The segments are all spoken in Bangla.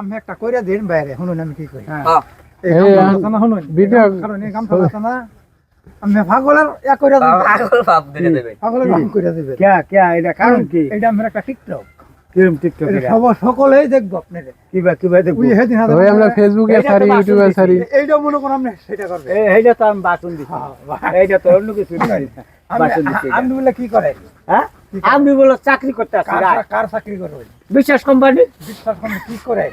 আমি একটা কইরা দিন বাইরে শুনুন আমি কি কই। হ্যাঁ। আমি পাগলের ইয়া কইরা পাগল ভাব ধরে দেবে। পাগলের গাম কইরা দিবেন কে কে এটা কারণ কি? এটা আমার একটা টিকটক। কিরম টিকটক এটা সব সকলেই দেখব আপনারে। কিবা কিবা দেখব? ওই সেদিন হাজার ওই আমরা ফেসবুকে এইটা তো ইউটিউবে দিছি। এইটা মনে করুন আপনি সেটা করবেন। এই এইটা তো আমি বাসন দিছি। এইটা তো অন্য কিছু দিছি আমি বলে কি করে? হ্যাঁ? আমি বলো চাকরি করতে আসছি কার চাকরি করবে? বিশ্বাস কোম্পানি বিশ্বাস করুন কি করে?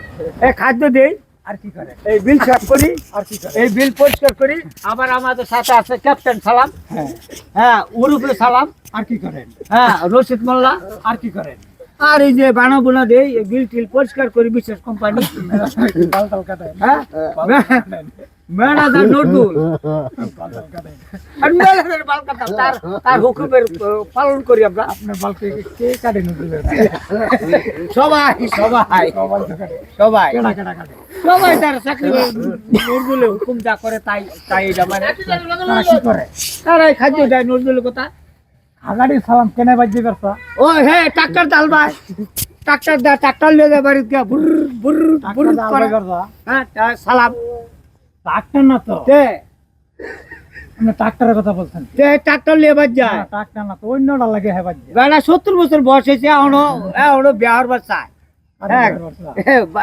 এই খাদ্য দেই। আর কি করে? এই বিল সাফ করি। আর কি করে? এই বিল পরিষ্কার করি। আবার আমাদের সাথে আছে ক্যাপ্টেন সালাম। হ্যাঁ। হ্যাঁ সালাম। আর কি করেন? হ্যাঁ রশিদ মোল্লা। আর কি করেন? আর এই যে বানা বোনা দেই বিল টিল পরিষ্কার করি বিশ্বাস কোম্পানি। কাটেন। হ্যাঁ? ম্যানেজার নজরুল। আর ম্যানেজার বাল কাটাম তার তার হুকুমের পালন করি আমরা। আপনার বাল কে কে কাটে নজরুলের সবাই সবাই তার চাকরি নজরুলে হুকুম যা করে তাই তাই এটা মানে তারা কি করে? তারাই খাদ্য দেয় নজরুলের কথা। আগাড়ি সালাম কেনে বাজ্যে করছা ও হে ট্রাক্টর ডাল ভাই। ট্রাক্টর দা ট্রাক্টর লিয়ে যা বাড়িতে বুর বুর বুর করে। হ্যাঁ সালাম। ট্রাক্টর না তো? আপনি ট্রাক্টরের কথা বলছেন। তে ট্রাক্টর লিয়ে বাজ যায়। ট্রাক্টর না তো অন্যটা লাগে হ্যাঁ বাজ্যে বেলা সত্তর বছর বয়স হয়েছে এখনও এখনও বিহার বাচ্চা হ্যাঁ।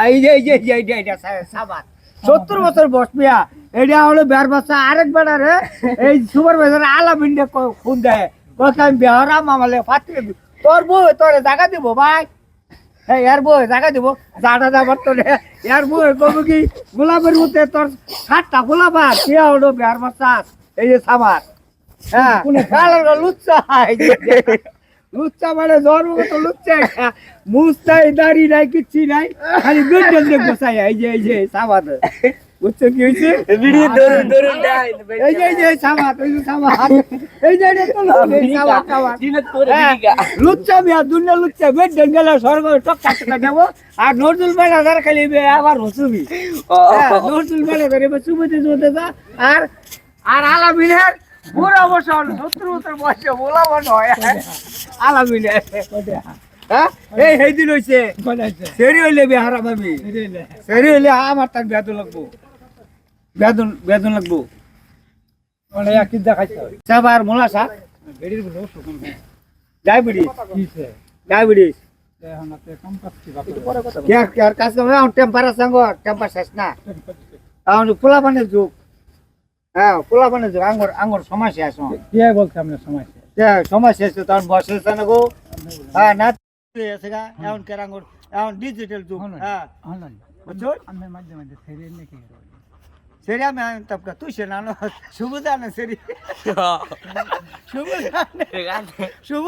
এই যে এই যে এই যে এইটা এইটা সাবাত সত্তর বছর বয়স মিয়া এটা হলো বিহার বাচ্চা আরেক বেড়া রে এই সুপার বাজার আলা বিন্ডে খুন দেয়। কথা আমি বিহারাম আমালে ফাটিয়ে। তোর বউ তোর জায়গা দিব ভাই। হ্যাঁ এর বউ, জায়গা দিব। জাটা যাবার তো এর বউ কবো কি গোলাপের মধ্যে তোর সাতটা গোলাপা কে হলো বিহার বাচ্চা এই যে সামার। হ্যাঁ লুচ্চা। লুচ্চা মানে জন্মগত লুচ্চা। মুছ নাই দাড়ি নাই, কিচ্ছি নাই। খালি দিয়ে বসাই এই যে এই যে সাবাত বুঝছ কি হয়েছে? ভিডিও ধরুন ধরুন এই যে এই যে সাবাত এই যে সাবাত এই যে এটা তো লোক, এই সাবাত সাবাত করে হ্যাঁ, লুচ্চা মিয়া দুনিয়া লুচ্চা বেড ডেঙ্গেলা স্বর্গ টক টাকা দেবো। আর নজরুল মেলা ধর খালি আবার হসুবি হ্যাঁ, নজরুল মেলা ধরে এবার চুবতে চুবতে যা। আর আর আলামিনের বুড়া বছর সত্তর বছর বয়সে বলা হয়। আলামিনের। হ্যাঁ এই সেই দিন হইছে? সেরি হইলে বিহারা ভাবি সেরি হইলে। আমার তার বেতন লাগবো। বেতন বেতন লাগবো। মানে একই দেখাইছে চাবার মোলা শাক বেড়ির বলে ডায়াবেটিস। কিছে ডায়াবেটিস। হ্যাঁ সময় শেষ আপনার সময় শেষ? তখন বয়স না গো। হ্যাঁ না এখন কের এখন ডিজিটাল যুগ। হ্যাঁ। বুঝছ? আমি মাঝে মাঝে ছেড়ে নাকি সেরি আমি তবকা তুই সে না সুবিধা না সেরি সুবিধা শুভ